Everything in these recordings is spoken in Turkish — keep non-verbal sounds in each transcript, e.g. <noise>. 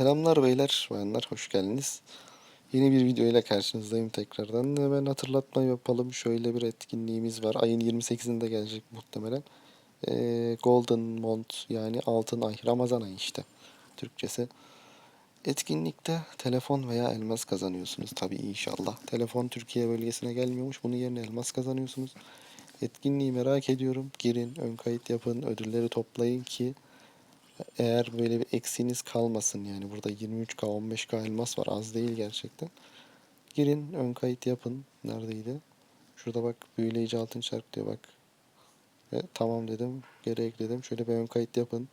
Selamlar beyler, bayanlar hoş geldiniz. Yeni bir video ile karşınızdayım tekrardan. Hemen hatırlatma yapalım. Şöyle bir etkinliğimiz var. Ayın 28'inde gelecek muhtemelen. Ee, Golden Mont yani altın ay, Ramazan ayı işte Türkçesi. Etkinlikte telefon veya elmas kazanıyorsunuz tabii inşallah. Telefon Türkiye bölgesine gelmiyormuş. Bunun yerine elmas kazanıyorsunuz. Etkinliği merak ediyorum. Girin, ön kayıt yapın, ödülleri toplayın ki eğer böyle bir eksiğiniz kalmasın yani burada 23k 15k elmas var az değil gerçekten. Girin ön kayıt yapın. Neredeydi? Şurada bak büyüleyici altın çark diyor bak. Ve tamam dedim. Geri ekledim. Şöyle bir ön kayıt yapın.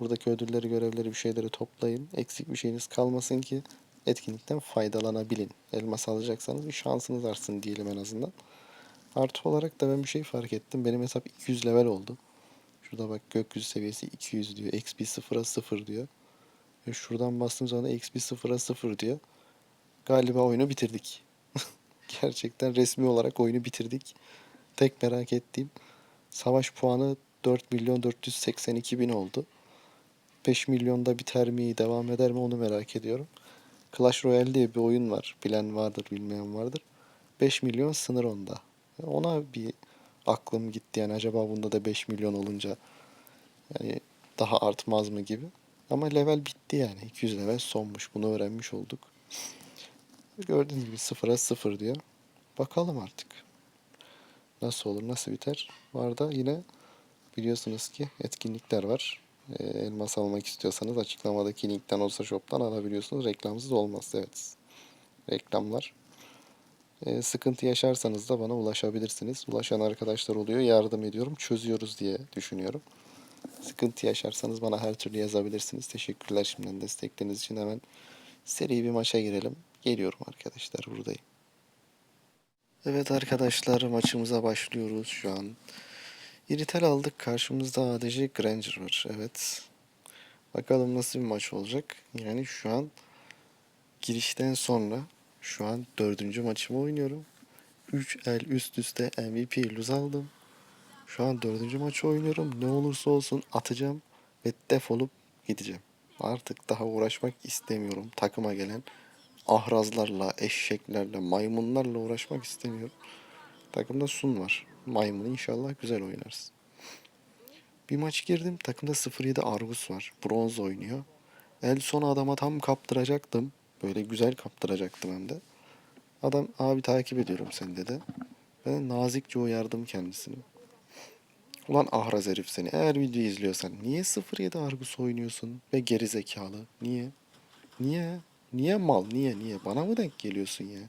Buradaki ödülleri, görevleri, bir şeyleri toplayın. Eksik bir şeyiniz kalmasın ki etkinlikten faydalanabilin. Elmas alacaksanız bir şansınız artsın diyelim en azından. Artı olarak da ben bir şey fark ettim. Benim hesap 200 level oldu. Şurada bak gökyüzü seviyesi 200 diyor. XP 0'a 0 diyor. Ve şuradan bastığım zaman XP 0'a 0 diyor. Galiba oyunu bitirdik. <laughs> Gerçekten resmi olarak oyunu bitirdik. Tek merak ettiğim savaş puanı 4 milyon 482 bin oldu. 5 milyonda biter mi, devam eder mi onu merak ediyorum. Clash Royale diye bir oyun var. Bilen vardır, bilmeyen vardır. 5 milyon sınır onda. Ona bir aklım gitti yani acaba bunda da 5 milyon olunca yani daha artmaz mı gibi. Ama level bitti yani. 200 level sonmuş. Bunu öğrenmiş olduk. Gördüğünüz gibi 0'a 0 diyor. Bakalım artık. Nasıl olur, nasıl biter? Var da yine biliyorsunuz ki etkinlikler var. Ee, elmas almak istiyorsanız açıklamadaki linkten olsa shop'tan alabiliyorsunuz. Reklamsız olmaz. Evet. Reklamlar. Ee, sıkıntı yaşarsanız da bana ulaşabilirsiniz. Ulaşan arkadaşlar oluyor. Yardım ediyorum. Çözüyoruz diye düşünüyorum. Sıkıntı yaşarsanız bana her türlü yazabilirsiniz. Teşekkürler şimdiden destekleriniz için. Hemen seri bir maça girelim. Geliyorum arkadaşlar buradayım. Evet arkadaşlar maçımıza başlıyoruz şu an. İritel aldık. Karşımızda ADC Granger var. Evet. Bakalım nasıl bir maç olacak. Yani şu an girişten sonra şu an dördüncü maçımı oynuyorum. 3 el üst üste MVP lose aldım. Şu an dördüncü maçı oynuyorum. Ne olursa olsun atacağım ve defolup gideceğim. Artık daha uğraşmak istemiyorum. Takıma gelen ahrazlarla, eşeklerle, maymunlarla uğraşmak istemiyorum. Takımda Sun var. Maymun inşallah güzel oynarız. Bir maç girdim. Takımda 07 Argus var. Bronz oynuyor. El son adama tam kaptıracaktım. Böyle güzel kaptıracaktım hem. Adam abi takip ediyorum seni dedi. Ben nazikçe uyardım kendisini. Ulan ahraz herif seni. Eğer video izliyorsan niye 07 Argus oynuyorsun ve geri zekalı? Niye? Niye? Niye mal? Niye? Niye? Bana mı denk geliyorsun ya?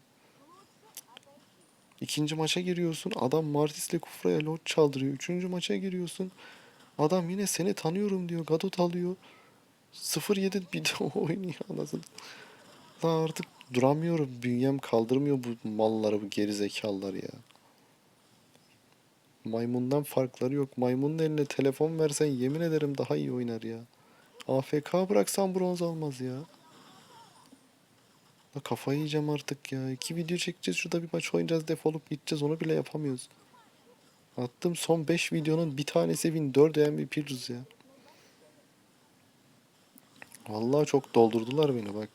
İkinci maça giriyorsun. Adam Martis'le Kufra'ya lot çaldırıyor. Üçüncü maça giriyorsun. Adam yine seni tanıyorum diyor. Gadot alıyor. 07 bir de <laughs> oynuyor anasını. Lan artık duramıyorum. Bünyem kaldırmıyor bu malları, bu geri zekalılar ya. Maymundan farkları yok. Maymunun eline telefon versen yemin ederim daha iyi oynar ya. AFK bıraksan bronz almaz ya. La kafayı yiyeceğim artık ya. İki video çekeceğiz şurada bir maç oynayacağız defolup gideceğiz onu bile yapamıyoruz. Attığım son 5 videonun bir tanesi win 4 MVP'luz ya. Vallahi çok doldurdular beni bak.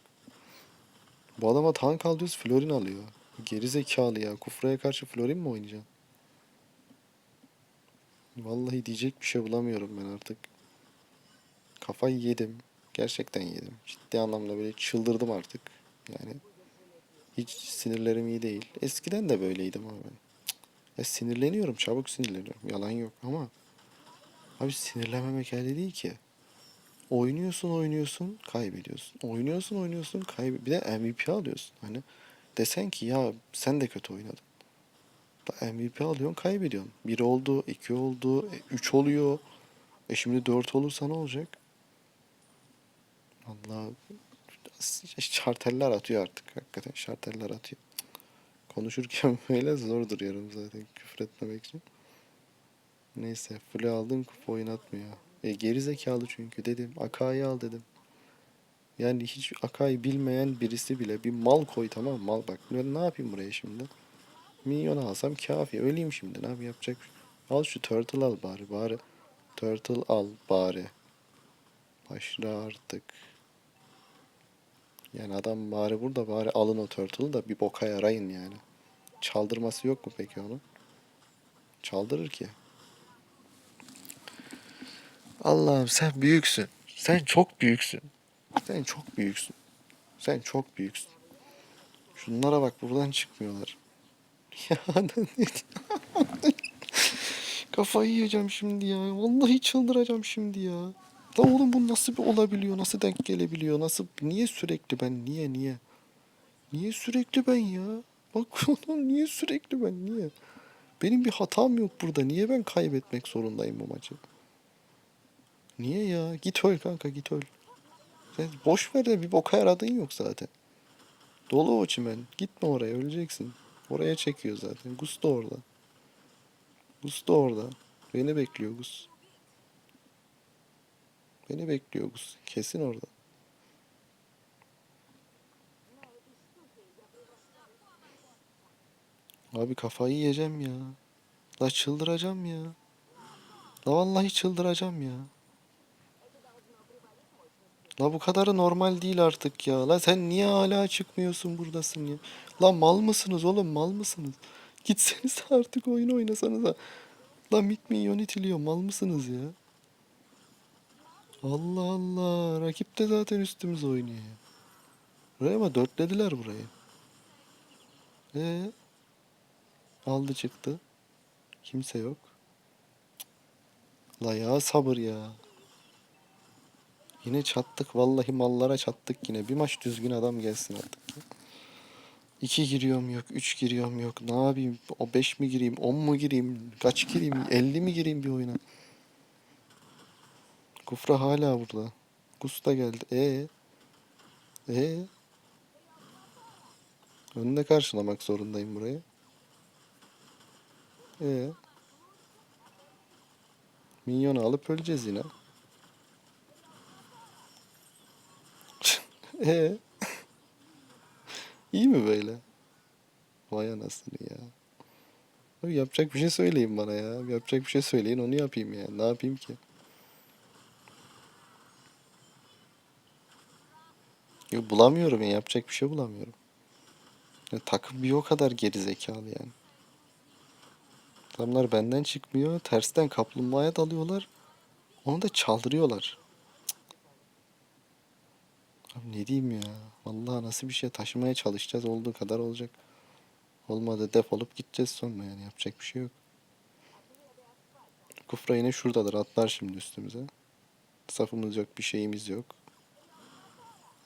Bu adama tank al diyoruz Florin alıyor. Geri zekalı ya. Kufra'ya karşı Florin mi oynayacaksın? Vallahi diyecek bir şey bulamıyorum ben artık. Kafayı yedim. Gerçekten yedim. Ciddi anlamda böyle çıldırdım artık. Yani hiç sinirlerim iyi değil. Eskiden de böyleydim abi. Ya sinirleniyorum. Çabuk sinirleniyorum. Yalan yok ama abi sinirlenmemek öyle değil ki. Oynuyorsun oynuyorsun kaybediyorsun. Oynuyorsun oynuyorsun kaybediyorsun. Bir de MVP alıyorsun. Hani desen ki ya sen de kötü oynadın. Da MVP alıyorsun kaybediyorsun. Bir oldu, iki oldu, e, üç oluyor. E şimdi dört olursa ne olacak? Allah şarteller atıyor artık. Hakikaten şarteller atıyor. Konuşurken <laughs> böyle zor duruyorum zaten küfür etmemek için. Neyse full aldım kupa oynatmıyor. E, geri zekalı çünkü dedim. Akai'yi al dedim. Yani hiç Akai bilmeyen birisi bile bir mal koy tamam? Mal bak. Ben ne yapayım buraya şimdi? Minyon alsam kafi. Öleyim şimdi. Ne yapayım yapacak? şey- Al şu turtle al bari bari. Turtle al bari. Başla artık. Yani adam bari burada bari alın o turtle'ı da bir boka yarayın yani. Çaldırması yok mu peki onu? Çaldırır ki. Allah'ım sen büyüksün. Sen çok büyüksün. Sen çok büyüksün. Sen çok büyüksün. Şunlara bak buradan çıkmıyorlar. <laughs> Ya <laughs> Kafayı yiyeceğim şimdi ya. Vallahi çıldıracağım şimdi ya. La oğlum bu nasıl bir olabiliyor? Nasıl denk gelebiliyor? Nasıl? Niye sürekli ben? Niye niye? Niye sürekli ben ya? Bak <laughs> niye sürekli ben? Niye? Benim bir hatam yok burada. Niye ben kaybetmek zorundayım bu maçı? Niye ya? Git öl kanka git öl. Sen boş ver de bir boka yaradığın yok zaten. Dolu o çimen. Gitme oraya öleceksin. Oraya çekiyor zaten. Gus da orada. Gus da orada. Beni bekliyor Gus. Beni bekliyor Gus. Kesin orada. Abi kafayı yiyeceğim ya. La çıldıracağım ya. La vallahi çıldıracağım ya. La bu kadarı normal değil artık ya. La sen niye hala çıkmıyorsun buradasın ya? La mal mısınız oğlum mal mısınız? Gitseniz <laughs> artık oyun oynasanıza. La mit milyon itiliyor mal mısınız ya? Allah Allah. Rakip de zaten üstümüze oynuyor ya. Buraya ama dörtlediler burayı. Ee, aldı çıktı. Kimse yok. La ya sabır ya. Yine çattık vallahi mallara çattık yine. Bir maç düzgün adam gelsin artık. İki giriyorum yok, üç giriyorum yok. Ne yapayım? O beş mi gireyim, on mu gireyim, kaç gireyim, <laughs> elli mi gireyim bir oyuna? Kufra hala burada. Gus da geldi. E e Önüne karşılamak zorundayım burayı. E Minyonu alıp öleceğiz yine. E <laughs> İyi mi böyle? Vay anasını ya. Abi yapacak bir şey söyleyin bana ya. Yapacak bir şey söyleyin onu yapayım ya. Ne yapayım ki? Yok bulamıyorum ya. Yapacak bir şey bulamıyorum. Ya, takım bir o kadar geri zekalı yani. Adamlar benden çıkmıyor. Tersten kaplumbağaya dalıyorlar. Onu da çaldırıyorlar. Abi ne diyeyim ya. Vallahi nasıl bir şey taşımaya çalışacağız. Olduğu kadar olacak. Olmadı defolup gideceğiz sonra yani. Yapacak bir şey yok. Kufra yine şuradadır. Atlar şimdi üstümüze. Safımız yok. Bir şeyimiz yok.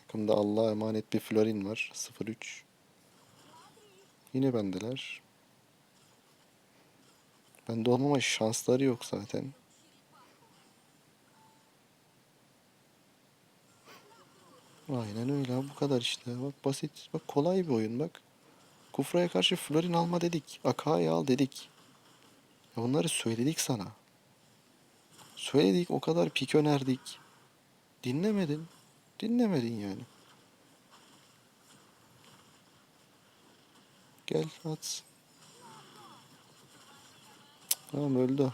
Takımda Allah'a emanet bir Florin var. 0-3. Yine bendeler. Bende olmama şansları yok zaten. Aynen öyle bu kadar işte. Bak basit. Bak kolay bir oyun bak. Kufra'ya karşı Florin alma dedik. Akai'yi al dedik. Ya bunları söyledik sana. Söyledik o kadar pik önerdik. Dinlemedin. Dinlemedin yani. Gel at. Tamam öldü.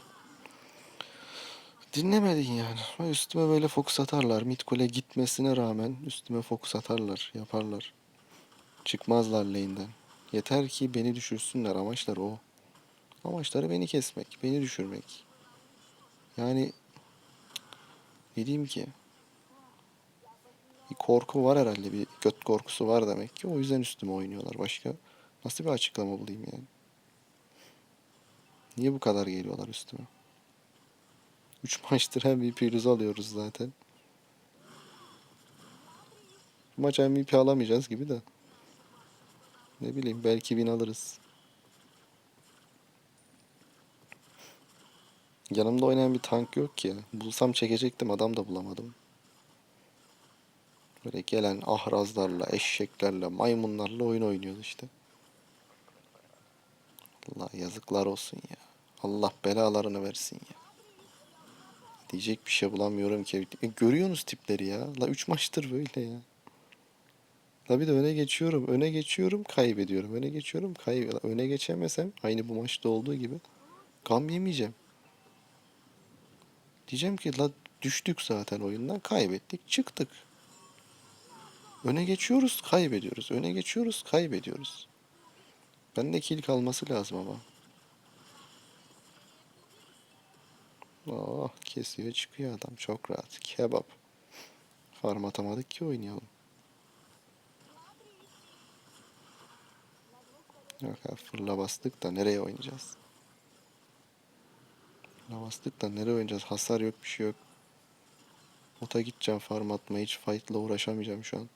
Dinlemedin yani. Üstüme böyle fokus atarlar. Mid kule gitmesine rağmen üstüme fokus atarlar. Yaparlar. Çıkmazlar lane'den. Yeter ki beni düşürsünler. Amaçları o. Amaçları beni kesmek. Beni düşürmek. Yani ne diyeyim ki? Bir korku var herhalde. Bir göt korkusu var demek ki. O yüzden üstüme oynuyorlar. Başka nasıl bir açıklama bulayım yani? Niye bu kadar geliyorlar üstüme? 3 <laughs> maçtır MVP'mizi alıyoruz zaten. Bu maç MVP alamayacağız gibi de. Ne bileyim belki win alırız. Yanımda oynayan bir tank yok ki. Bulsam çekecektim adam da bulamadım. Böyle gelen ahrazlarla, eşeklerle, maymunlarla oyun oynuyoruz işte. Allah yazıklar olsun ya. Allah belalarını versin ya. Diyecek bir şey bulamıyorum ki. E, görüyorsunuz tipleri ya. La 3 maçtır böyle ya. La bir de öne geçiyorum. Öne geçiyorum kaybediyorum. Öne geçiyorum kaybediyorum. Öne geçemesem aynı bu maçta olduğu gibi gam yemeyeceğim. Diyeceğim ki la düştük zaten oyundan kaybettik çıktık. Öne geçiyoruz, kaybediyoruz. Öne geçiyoruz, kaybediyoruz. Bende kill kalması lazım ama. Oh, kesiyor çıkıyor adam. Çok rahat. Kebap. Farm atamadık ki oynayalım. Yok abi fırla bastık da nereye oynayacağız? Fırla bastık da nereye oynayacağız? Hasar yok bir şey yok. Ota gideceğim farm atmaya hiç fight'la uğraşamayacağım şu an.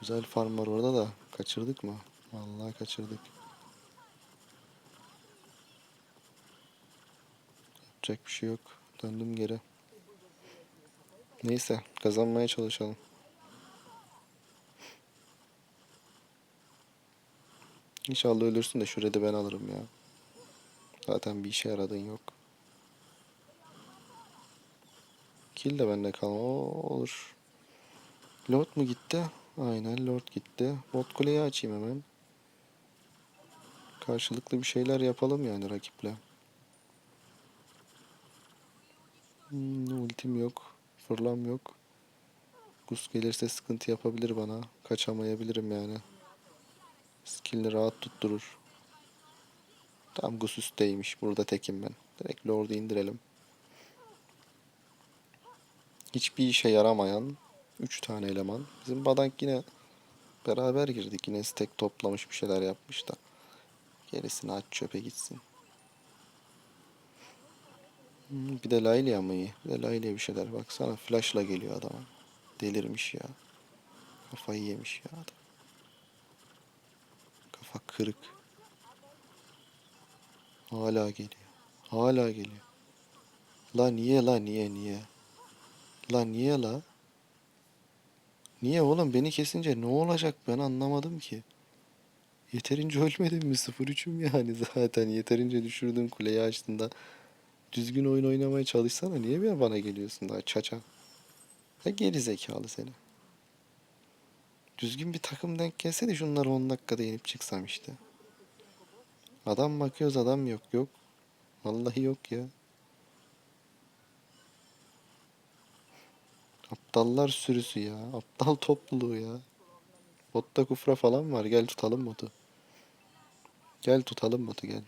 Güzel farm var orada da kaçırdık mı? Vallahi kaçırdık. Yapacak bir şey yok. Döndüm geri. Neyse kazanmaya çalışalım. İnşallah ölürsün de şurada ben alırım ya. Zaten bir işe yaradın yok. Kill de bende kalma. Olur. Lord mu gitti? Aynen Lord gitti. Bot kuleyi açayım hemen. Karşılıklı bir şeyler yapalım yani rakiple. Hmm, ultim yok. Fırlam yok. Gus gelirse sıkıntı yapabilir bana. Kaçamayabilirim yani. Skill'ini rahat tutturur. Tam Gus üstteymiş. Burada tekim ben. Direkt Lord'u indirelim. Hiçbir işe yaramayan 3 tane eleman. Bizim Badank yine beraber girdik. Yine stack toplamış bir şeyler yapmış da. Gerisini aç çöpe gitsin. Hmm, Bir de Layli ama iyi. Bir de Layli'ye bir şeyler. Baksana flashla geliyor adama. Delirmiş ya. Kafayı yemiş ya adam. Kafa kırık. Hala geliyor. Hala geliyor. La niye la niye niye? La niye la? Niye oğlum beni kesince ne olacak ben anlamadım ki. Yeterince ölmedim mi? 0-3'üm yani <laughs> zaten. Yeterince düşürdün kuleyi açtığında. Düzgün oyun oynamaya çalışsana. Niye bir bana geliyorsun daha çaça? Ya geri zekalı seni. Düzgün bir takım denk gelse de şunları 10 dakikada yenip çıksam işte. Adam bakıyoruz adam yok yok. Vallahi yok ya. Aptallar sürüsü ya. Aptal topluluğu ya. Botta kufra falan var. Gel tutalım botu. Gel tutalım botu gel.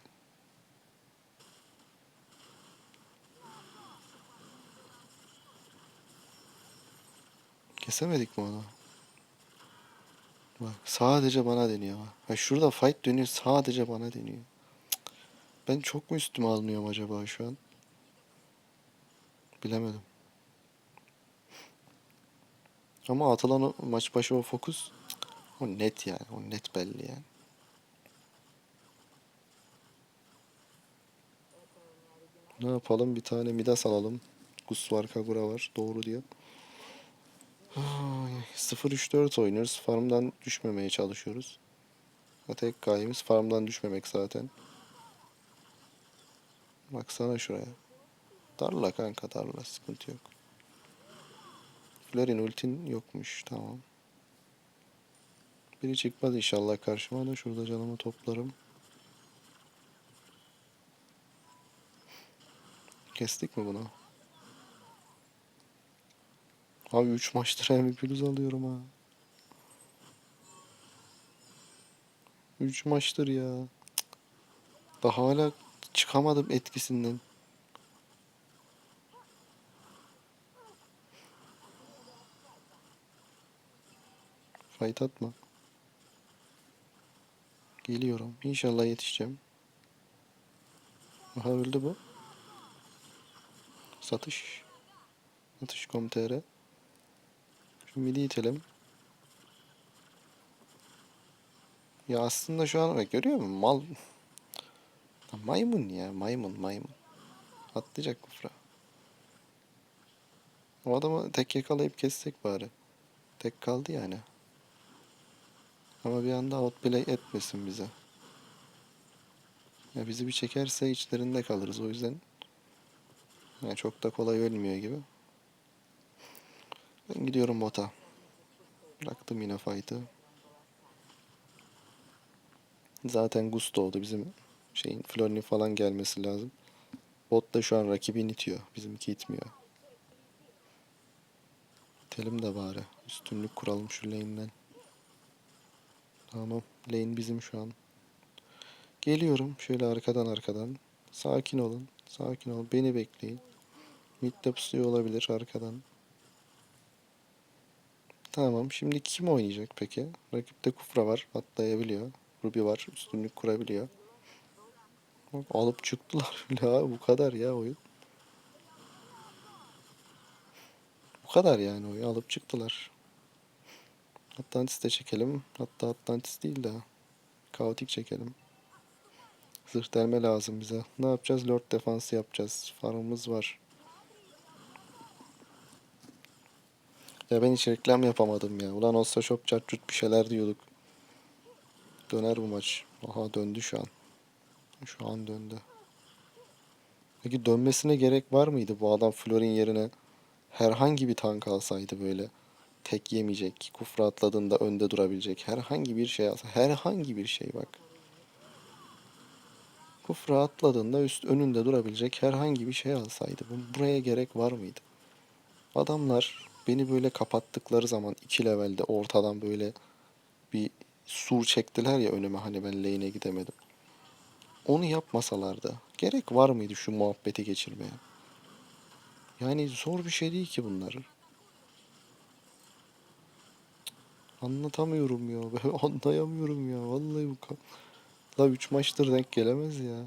Kesemedik mi onu? Bak sadece bana deniyor. Ha, şurada fight dönüyor sadece bana deniyor. Ben çok mu üstüme alınıyorum acaba şu an? Bilemedim. Ama atılan o maç başı o fokus o net yani. O net belli yani. Ne yapalım? Bir tane Midas alalım. Gus var, Kagura var. Doğru diyor. Ay, 0-3-4 oynuyoruz. Farmdan düşmemeye çalışıyoruz. Tek gayemiz farmdan düşmemek zaten. Baksana şuraya. Darla kanka darla. Sıkıntı yok. Florin ultin yokmuş. Tamam. Biri çıkmaz inşallah karşıma da şurada canımı toplarım. Kestik mi bunu? Abi 3 maçtır MVP'luz alıyorum ha. 3 maçtır ya. Daha hala çıkamadım etkisinden. Fight atma. Geliyorum. İnşallah yetişeceğim. Aha öldü bu. Satış. Satış.com.tr Şu midi itelim. Ya aslında şu an bak görüyor musun? Mal. Maymun ya. Maymun maymun. Atlayacak kufra. O adamı tek yakalayıp kessek bari. Tek kaldı yani. Ama bir anda outplay etmesin bize. Ya bizi bir çekerse içlerinde kalırız o yüzden. Yani çok da kolay ölmüyor gibi. Ben gidiyorum bota. Bıraktım yine fight'ı. Zaten Gusto oldu bizim şeyin Flor'un falan gelmesi lazım. Bot da şu an rakibini itiyor. Bizimki itmiyor. Bitelim de bari. Üstünlük kuralım şu lane'den. Tamam. Lane bizim şu an. Geliyorum. Şöyle arkadan arkadan. Sakin olun. Sakin olun. Beni bekleyin. Mid'de pusuyor olabilir arkadan. Tamam. Şimdi kim oynayacak peki? Rakipte Kufra var. Atlayabiliyor. Ruby var. Üstünlük kurabiliyor. Alıp çıktılar <laughs> bile. Bu kadar ya oyun. Bu kadar yani oyun. Alıp çıktılar. Atlantis de çekelim. Hatta Atlantis değil de kaotik çekelim. Zırh delme lazım bize. Ne yapacağız? Lord defansı yapacağız. Farmımız var. Ya ben hiç reklam yapamadım ya. Ulan olsa shop çarçurt bir şeyler diyorduk. Döner bu maç. Aha döndü şu an. Şu an döndü. Peki dönmesine gerek var mıydı bu adam Florin yerine herhangi bir tank alsaydı böyle tek yemeyecek, kufra atladığında önde durabilecek herhangi bir şey alsa herhangi bir şey bak. Kufra atladığında üst önünde durabilecek herhangi bir şey alsaydı bu buraya gerek var mıydı? Adamlar beni böyle kapattıkları zaman iki levelde ortadan böyle bir sur çektiler ya önüme hani ben lane'e gidemedim. Onu yapmasalardı gerek var mıydı şu muhabbeti geçirmeye? Yani zor bir şey değil ki bunlar. Anlatamıyorum ya. <laughs> Ben anlayamıyorum ya. Vallahi bu ka- La 3 maçtır denk gelemez ya.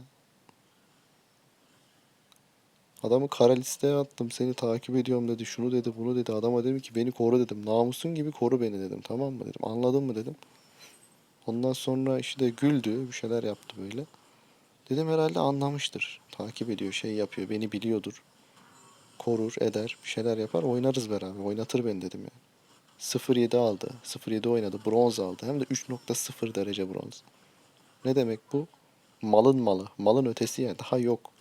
Adamı kara listeye attım. Seni takip ediyorum dedi. Şunu dedi, bunu dedi. Adama dedim ki beni koru dedim. Namusun gibi koru beni dedim. Tamam mı dedim. Anladın mı dedim. Ondan sonra işte güldü. Bir şeyler yaptı böyle. Dedim herhalde anlamıştır. Takip ediyor, şey yapıyor. Beni biliyordur. Korur, eder. Bir şeyler yapar. Oynarız beraber. Oynatır beni dedim yani. 0.7 aldı. 0.7 oynadı. Bronz aldı. Hem de 3.0 derece bronz. Ne demek bu? Malın malı. Malın ötesi yani. Daha yok.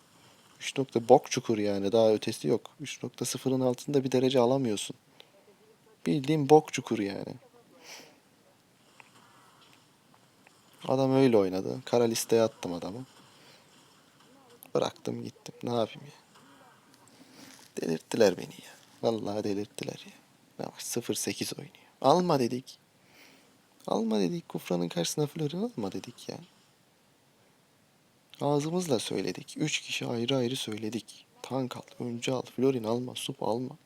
3 nokta bok çukur yani. Daha ötesi yok. 3.0'ın altında bir derece alamıyorsun. Bildiğin bok çukur yani. Adam öyle oynadı. Kara listeye attım adamı. Bıraktım gittim. Ne yapayım ya? Delirttiler beni ya. Vallahi delirttiler ya. Ne var 0-8 oynuyor. Alma dedik. Alma dedik. Kufranın karşısına Florin alma dedik ya. Ağzımızla söyledik. Üç kişi ayrı ayrı söyledik. Tank al, önce al, Florin alma, sup alma.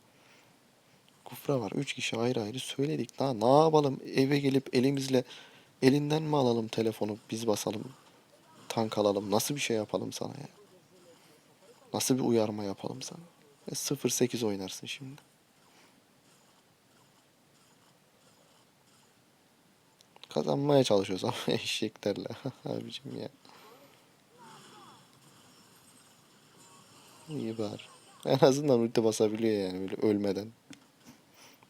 Kufra var. Üç kişi ayrı ayrı söyledik. Daha ne yapalım? Eve gelip elimizle elinden mi alalım telefonu biz basalım. Tank alalım. Nasıl bir şey yapalım sana ya? Nasıl bir uyarma yapalım sana? E 0-8 oynarsın şimdi. Kazanmaya çalışıyoruz ama <laughs> eşeklerle. <laughs> Abicim ya. İyi bari. En azından ulti basabiliyor yani böyle ölmeden.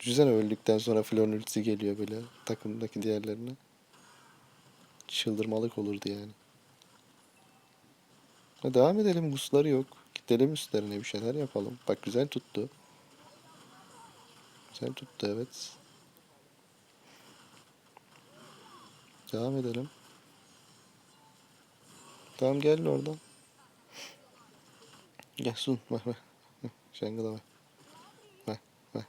Düşünsene öldükten sonra Flor'un ultisi geliyor böyle takımdaki diğerlerine. Çıldırmalık olurdu yani. Ha, devam edelim busları yok. Gidelim üstlerine bir şeyler yapalım. Bak güzel tuttu. Güzel tuttu evet. Devam edelim. Tamam gel oradan. Gel sun. Bak bak. Şengada bak. Bak bak.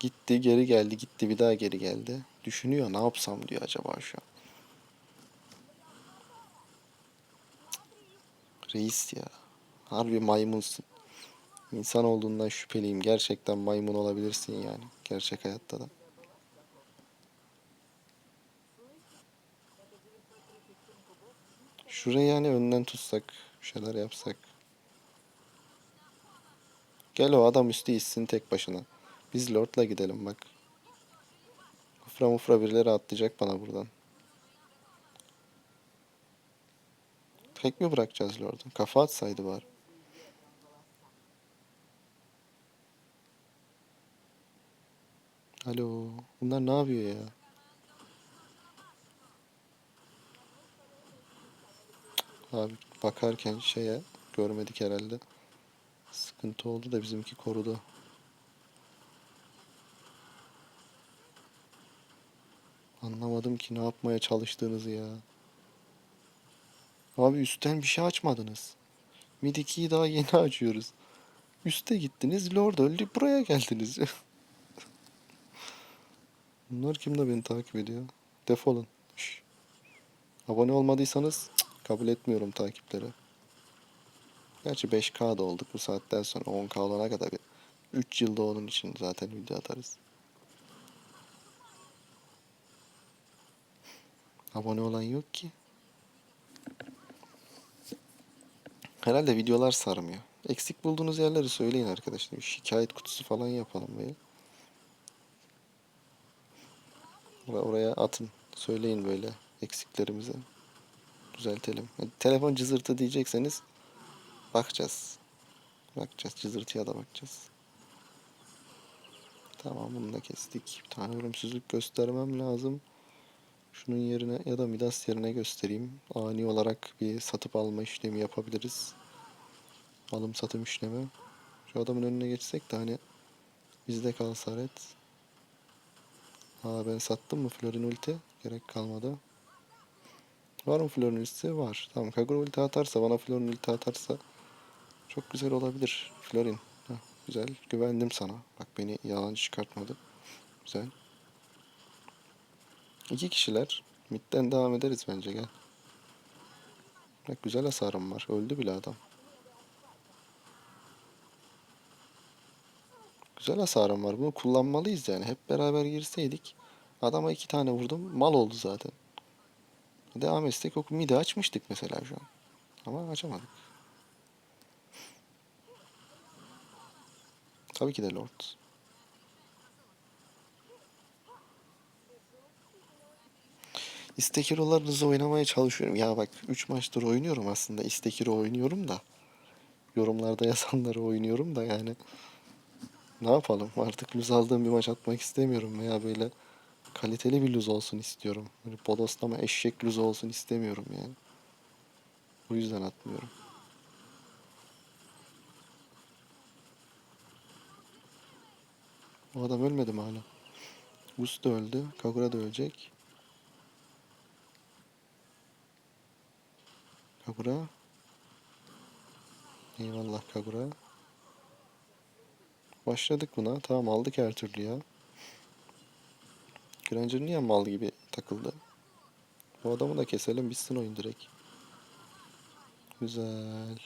Gitti geri geldi gitti bir daha geri geldi. Düşünüyor ne yapsam diyor acaba şu an. Reis ya. Harbi maymunsun. İnsan olduğundan şüpheliyim. Gerçekten maymun olabilirsin yani. Gerçek hayatta da. Şurayı yani önden tutsak, bir şeyler yapsak. Gel o adam üstü içsin tek başına. Biz Lord'la gidelim bak. Ufra mufra birileri atlayacak bana buradan. Tek mi bırakacağız Lord'u? Kafa atsaydı var. Alo. Bunlar ne yapıyor ya? Abi bakarken şeye görmedik herhalde. Sıkıntı oldu da bizimki korudu. Anlamadım ki ne yapmaya çalıştığınızı ya. Abi üstten bir şey açmadınız. Mid 2'yi daha yeni açıyoruz. Üste gittiniz. Lord öldü. Buraya geldiniz. <laughs> Bunlar kim de beni takip ediyor? Defolun. Şş. Abone olmadıysanız kabul etmiyorum takipleri. Gerçi 5K'da olduk bu saatten sonra 10K olana kadar 3 yılda onun için zaten video atarız. Abone olan yok ki. Herhalde videolar sarmıyor. Eksik bulduğunuz yerleri söyleyin arkadaşlar. Şikayet kutusu falan yapalım böyle. Oraya atın. Söyleyin böyle eksiklerimizi. Düzeltelim. Hadi telefon cızırtı diyecekseniz bakacağız. Bakacağız. Cızırtıya da bakacağız. Tamam bunu da kestik. Bir tane ölümsüzlük göstermem lazım. Şunun yerine ya da Midas yerine göstereyim. Ani olarak bir satıp alma işlemi yapabiliriz. Alım satım işlemi. Şu adamın önüne geçsek de hani bizde kalsa red. Ha ben sattım mı Florin ulti? Gerek kalmadı. Var mı Florin ultisi? Var. Tamam Kagura ulti atarsa bana Florin ulti atarsa çok güzel olabilir. Florin. Heh, güzel. Güvendim sana. Bak beni yalancı çıkartmadı. Güzel. İki kişiler. Mid'den devam ederiz bence gel. Bak güzel hasarım var. Öldü bile adam. Güzel hasarım var. Bunu kullanmalıyız yani. Hep beraber girseydik. Adama iki tane vurdum. Mal oldu zaten. Devam etsek o midi açmıştık mesela şu an. Ama açamadık. Tabii ki de Lord. İstekirolarınızı oynamaya çalışıyorum. Ya bak 3 maçtır oynuyorum aslında. İstekiro oynuyorum da. Yorumlarda <laughs> yazanları oynuyorum da yani. Ne yapalım? Artık luz aldığım bir maç atmak istemiyorum veya böyle kaliteli bir luz olsun istiyorum. Böyle bodoslama eşek luz olsun istemiyorum yani. Bu yüzden atmıyorum. O adam ölmedi mi hala? Gus da öldü. Kagura da ölecek. Kagura. Eyvallah Kagura. Başladık buna. Tamam aldık her türlü ya. Granger niye mal gibi takıldı? Bu adamı da keselim bitsin oyun direkt. Güzel.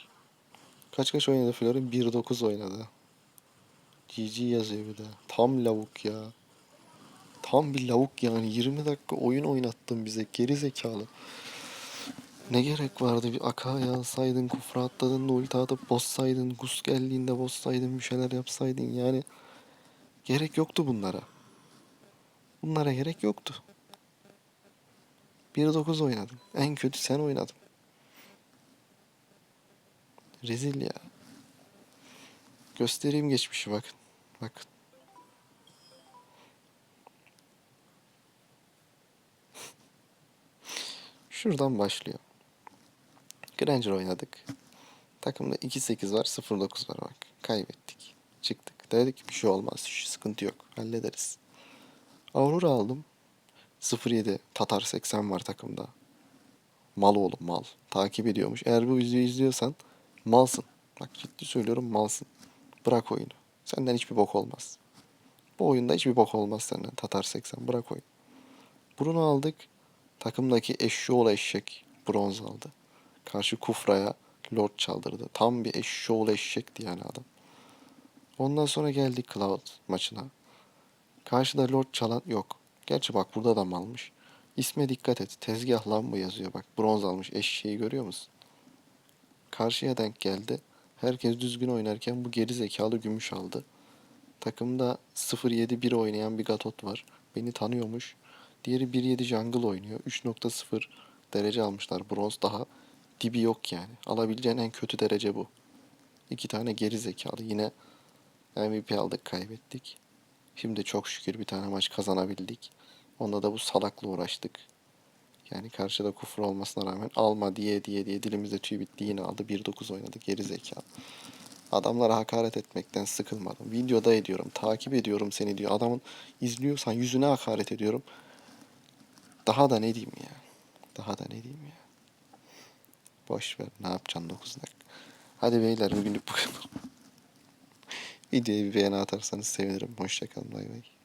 Kaç kaç oynadı Florin? 1-9 oynadı. GG yazıyor bir de. Tam lavuk ya. Tam bir lavuk yani. 20 dakika oyun oynattın bize. Geri zekalı. Ne gerek vardı bir Akaya alsaydın, kufra atladın da ulti atıp bozsaydın, Gus geldiğinde bozsaydın, bir şeyler yapsaydın yani. Gerek yoktu bunlara. Bunlara gerek yoktu. 1-9 oynadın. En kötü sen oynadın. Rezil ya. Göstereyim geçmişi bakın. Bakın. <laughs> Şuradan başlıyor. Granger oynadık. Takımda 2-8 var, 0-9 var bak. Kaybettik. Çıktık. Dedik bir şey olmaz. Şu sıkıntı yok. Hallederiz. Aurora aldım. 0-7. Tatar 80 var takımda. Mal oğlum mal. Takip ediyormuş. Eğer bu videoyu izliyorsan malsın. Bak ciddi söylüyorum malsın. Bırak oyunu. Senden hiçbir bok olmaz. Bu oyunda hiçbir bok olmaz senden. Tatar 80. Bırak oyunu. Bruno aldık. Takımdaki eşşoğlu eşek bronz aldı. Karşı Kufra'ya Lord çaldırdı. Tam bir eşşoğlu eşekti yani adam. Ondan sonra geldik Cloud maçına. Karşıda Lord çalan yok. Gerçi bak burada da malmış. İsme dikkat et. Tezgah lan bu yazıyor bak. Bronz almış eşeği görüyor musun? Karşıya denk geldi. Herkes düzgün oynarken bu geri zekalı gümüş aldı. Takımda 0-7-1 oynayan bir Gatot var. Beni tanıyormuş. Diğeri 1-7 jungle oynuyor. 3.0 derece almışlar. Bronz daha dibi yok yani. Alabileceğin en kötü derece bu. İki tane geri zekalı. Yine MVP aldık kaybettik. Şimdi çok şükür bir tane maç kazanabildik. Onda da bu salakla uğraştık. Yani karşıda kufur olmasına rağmen alma diye diye diye dilimizde tüy bitti yine aldı. 1-9 oynadı geri zekalı. Adamlara hakaret etmekten sıkılmadım. Videoda ediyorum, takip ediyorum seni diyor. Adamın izliyorsan yüzüne hakaret ediyorum. Daha da ne diyeyim ya? Daha da ne diyeyim ya? Boş ver. Ne yapacaksın 9 dakika? Hadi beyler bugünlük bu kadar. Videoya bir beğeni atarsanız sevinirim. Hoşçakalın. Bay bay.